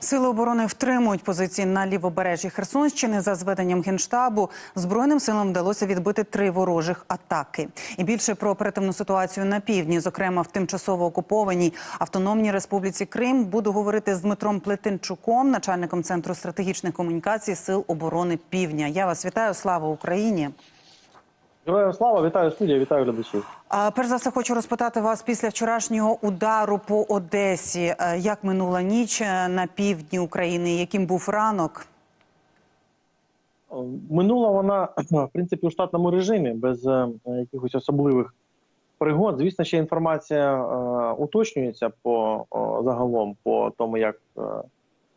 Сили оборони втримують позиції на лівобережжі Херсонщини. За зведенням генштабу збройним силам вдалося відбити три ворожих атаки. І більше про оперативну ситуацію на півдні, зокрема в тимчасово окупованій автономній республіці Крим, буду говорити з Дмитром Плетенчуком, начальником центру стратегічних комунікацій Сил оборони Півдня. Я вас вітаю. Слава Україні! Героям слава, вітаю студія, вітаю глядачів. А, перш за все, хочу розпитати вас після вчорашнього удару по Одесі. Е, Як минула ніч е, на півдні України? Яким був ранок? Минула вона в принципі у штатному режимі, без е, якихось особливих пригод. Звісно, ще інформація е, уточнюється по о, загалом, по тому, як е,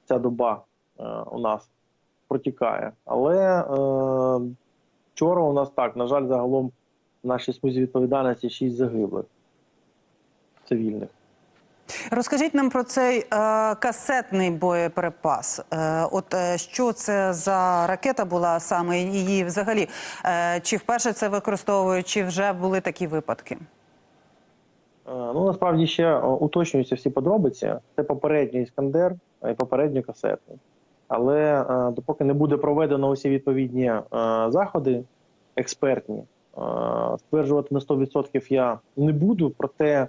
ця доба е, у нас протікає. Але е, вчора у нас так, на жаль, загалом в нашій смузі відповідальності 6 загиблих цивільних. Розкажіть нам про цей е, касетний боєприпас. Е, от е, що це за ракета була саме її взагалі? Е, чи вперше це використовують, чи вже були такі випадки? Е, Ну, насправді ще е, уточнюються всі подробиці. Це попередній іскандер і попередній касетний. Але е, допоки не буде проведено усі відповідні е, заходи експертні, е, стверджувати на 100% я не буду. Проте,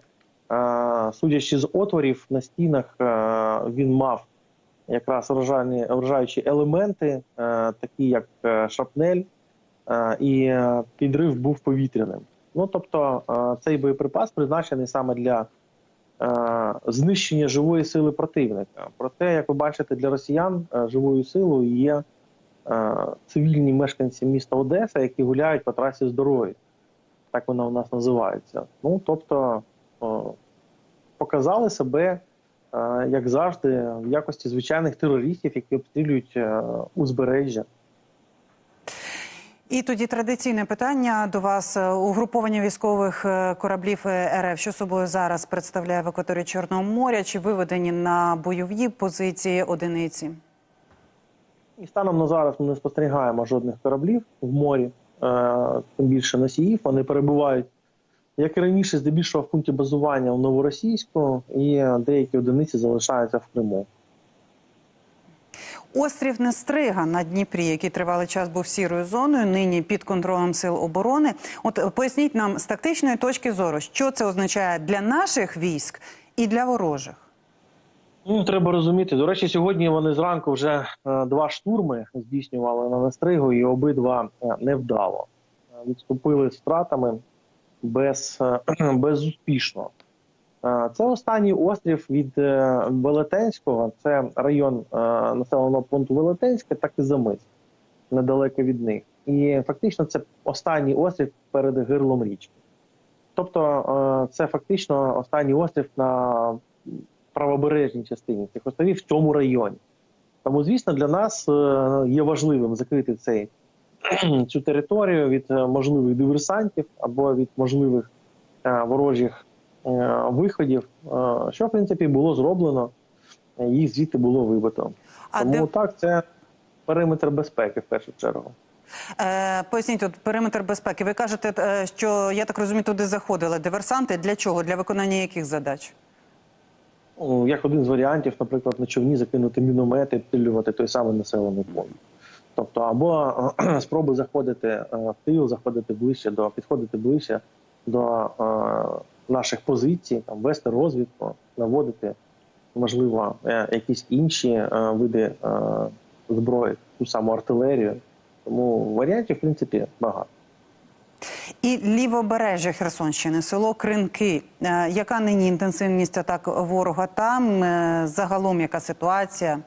судячи з отворів на стінах, він мав якраз вражальні, вражаючі елементи, такі як шрапнель, е, і підрив був повітряним. Ну тобто цей боєприпас призначений саме для знищення живої сили противника. Проте, як ви бачите, для росіян е, живою силою є е, цивільні мешканці міста Одеса, які гуляють по трасі здоров'я. Так вона у нас називається. Ну тобто е, показали себе, е, як завжди, в якості звичайних терористів, які обстрілюють е, узбережжя. І тоді традиційне питання до вас: угруповання військових е, кораблів е, РФ, що собою зараз представляє в акваторії Чорного моря, чи виведені на бойові позиції одиниці? І станом на зараз ми не спостерігаємо жодних кораблів в морі, е, тим більше носіїв. Вони перебувають, як і раніше, здебільшого в пункті базування в Новоросійську, і деякі одиниці залишаються в Криму. Острів Нестрига на Дніпрі, який тривалий час був сірою зоною, нині під контролем сил оборони. От е, поясніть нам з тактичної точки зору, що це означає для наших військ і для ворожих. Ну, треба розуміти. До речі, сьогодні вони зранку вже е, два штурми здійснювали на Настригу, і обидва е, невдало. Відступили з втратами без, безуспішно. Е, Це останній острів від е, Велетенського, це район е, населеного пункту Велетенське, так і Замис, недалеко від них. І фактично це останній острів перед гирлом річки. Тобто це фактично останній острів на правобережній частині цих островів в цьому районі. Тому, звісно, для нас є важливим закрити цей, цю територію від можливих диверсантів або від можливих ворожих виходів, е, що в принципі було зроблено, е, їх звідти було вибито. А Тому де так, це периметр безпеки в першу чергу. е, поясніть от периметр безпеки? Ви кажете, е, що я так розумію, туди заходили диверсанти. Для чого? Для виконання яких задач? Ну, як один з варіантів, наприклад, на човні закинути міномети, обстрілювати той самий населений пункт. Тобто, або е, спроби заходити е, в тил, заходити ближче до підходити ближче до е, наших позицій, там вести розвідку, наводити, можливо, е, якісь інші е, види е, зброї, ту саму артилерію. Тому варіантів, в принципі, багато. І лівобережжя Херсонщини, село Кринки. Яка нині інтенсивність атак ворога там? Загалом яка ситуація?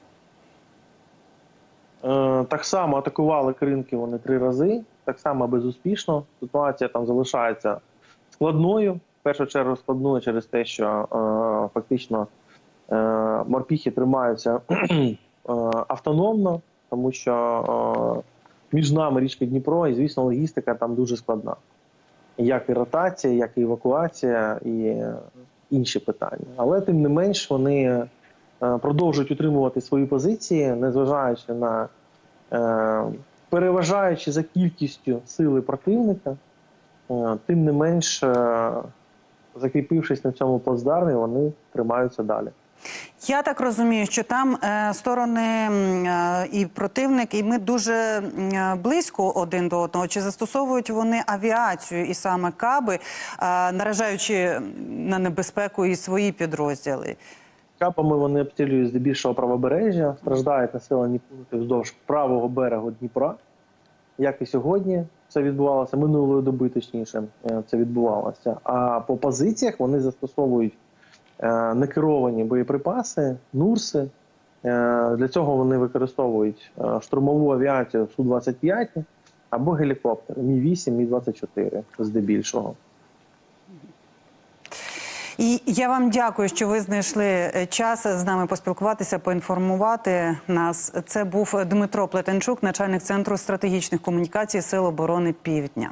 Так само атакували кринки вони три рази, так само безуспішно. Ситуація там залишається складною. Першу чергу складною через те, що е, фактично е, морпіхи тримаються е, автономно, тому що е, між нами річка Дніпро, і звісно, логістика там дуже складна. Як і ротація, як і евакуація, і інші питання. Але тим не менш вони е, продовжують утримувати свої позиції, незважаючи на е, переважаючи за кількістю сили противника, е, тим не менш, закріпившись на цьому плацдармі, вони тримаються далі. Я так розумію, що там е, сторони е, і противник, і ми дуже е, близько один до одного. Чи застосовують вони авіацію і саме каби, наражаючи на небезпеку і свої підрозділи? Капами вони обстрілюють здебільшого правобережжя, страждають населені пункти вздовж правого берегу Дніпра. Як і сьогодні це відбувалося минулої доби, точніше, е, це відбувалося. А по позиціях вони застосовують е, некеровані боєприпаси, нурси. Е, Для цього вони використовують штурмову авіацію Су-25 або гелікоптер Мі-8, Мі-24 здебільшого. І я вам дякую, що ви знайшли е, час з нами поспілкуватися, поінформувати нас. Це був Дмитро Плетенчук, начальник центру стратегічних комунікацій Сил оборони Півдня.